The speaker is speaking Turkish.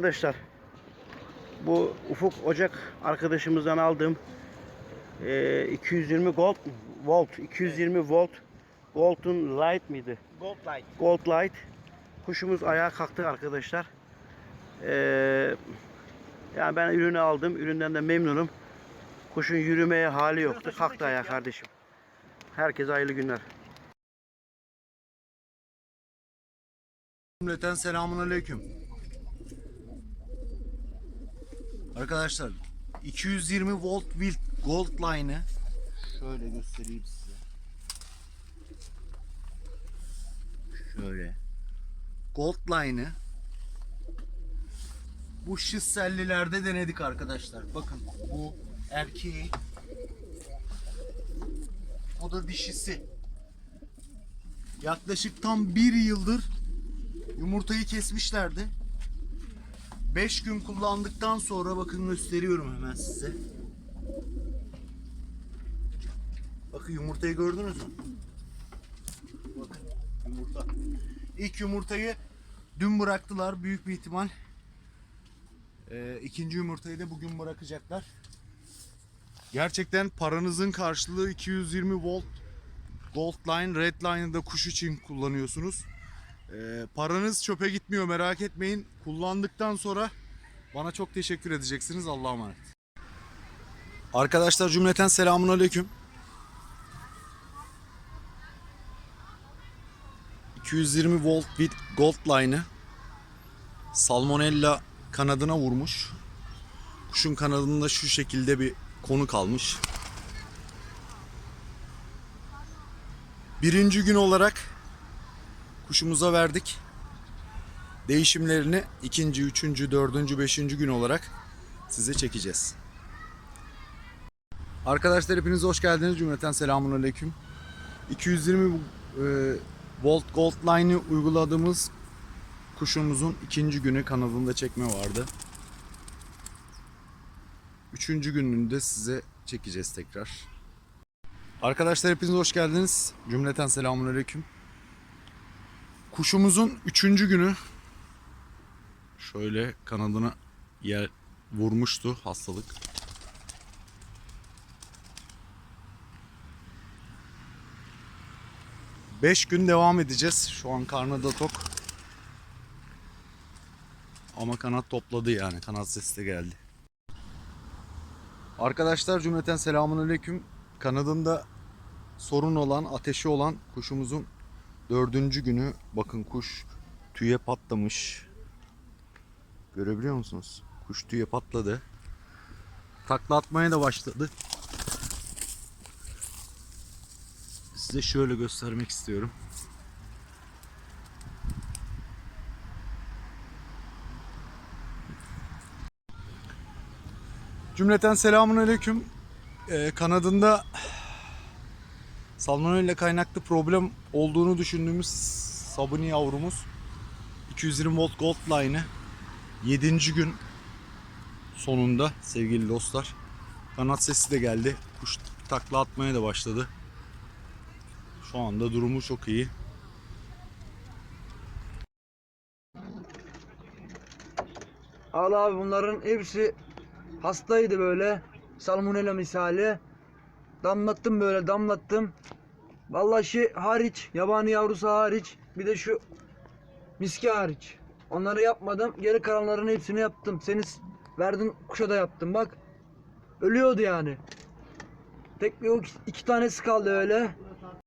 Arkadaşlar bu Ufuk Ocak arkadaşımızdan aldığım e, 220 gold volt 220 volt Golden Light mıydı? Gold light. Gold Light kuşumuz ayağa kalktı arkadaşlar. E, yani ben ürünü aldım. Üründen de memnunum. Kuşun yürümeye hali yoktu. Kalktı ayağa kardeşim. Herkese hayırlı günler. Cümleten selamun aleyküm. Arkadaşlar 220 volt gold line'ı şöyle göstereyim size. Şöyle. Gold line'ı bu şissellilerde denedik arkadaşlar. Bakın bu erkeği o da dişisi. Yaklaşık tam bir yıldır Yumurtayı kesmişlerdi. 5 gün kullandıktan sonra bakın gösteriyorum hemen size. Bakın yumurtayı gördünüz mü? Bakın yumurta. İlk yumurtayı dün bıraktılar büyük bir ihtimal. Ee, ikinci yumurtayı da bugün bırakacaklar. Gerçekten paranızın karşılığı 220 volt Gold Line, Red Line'ı da kuş için kullanıyorsunuz. Ee, paranız çöpe gitmiyor merak etmeyin. Kullandıktan sonra bana çok teşekkür edeceksiniz. Allah'a emanet. Arkadaşlar cümleten selamun aleyküm. 220 volt with gold line'ı salmonella kanadına vurmuş. Kuşun kanadında şu şekilde bir konu kalmış. Birinci gün olarak kuşumuza verdik. Değişimlerini ikinci, üçüncü, dördüncü, beşinci gün olarak size çekeceğiz. Arkadaşlar hepiniz hoş geldiniz. Cümleten selamun aleyküm. 220 e, volt gold line'ı uyguladığımız kuşumuzun ikinci günü kanadında çekme vardı. Üçüncü gününde size çekeceğiz tekrar. Arkadaşlar hepiniz hoş geldiniz. Cümleten selamun aleyküm. Kuşumuzun üçüncü günü şöyle kanadına yer vurmuştu hastalık. Beş gün devam edeceğiz. Şu an karnı da tok. Ama kanat topladı yani. Kanat sesi de geldi. Arkadaşlar cümleten selamun aleyküm. Kanadında sorun olan, ateşi olan kuşumuzun Dördüncü günü bakın kuş tüye patlamış. Görebiliyor musunuz? Kuş tüye patladı. Takla atmaya da başladı. Size şöyle göstermek istiyorum. Cümleten selamun aleyküm. Ee, kanadında Salmonella kaynaklı problem olduğunu düşündüğümüz sabuni yavrumuz 220 volt gold line'ı 7. gün sonunda sevgili dostlar. Kanat sesi de geldi. Kuş takla atmaya da başladı. Şu anda durumu çok iyi. Al abi bunların hepsi hastaydı böyle. Salmonella misali. Damlattım böyle damlattım. Vallahi şey hariç, yabani yavrusu hariç, bir de şu miski hariç. Onları yapmadım. Geri kalanların hepsini yaptım. Seni verdin kuşa da yaptım bak. Ölüyordu yani. Tek bir o iki tanesi kaldı öyle.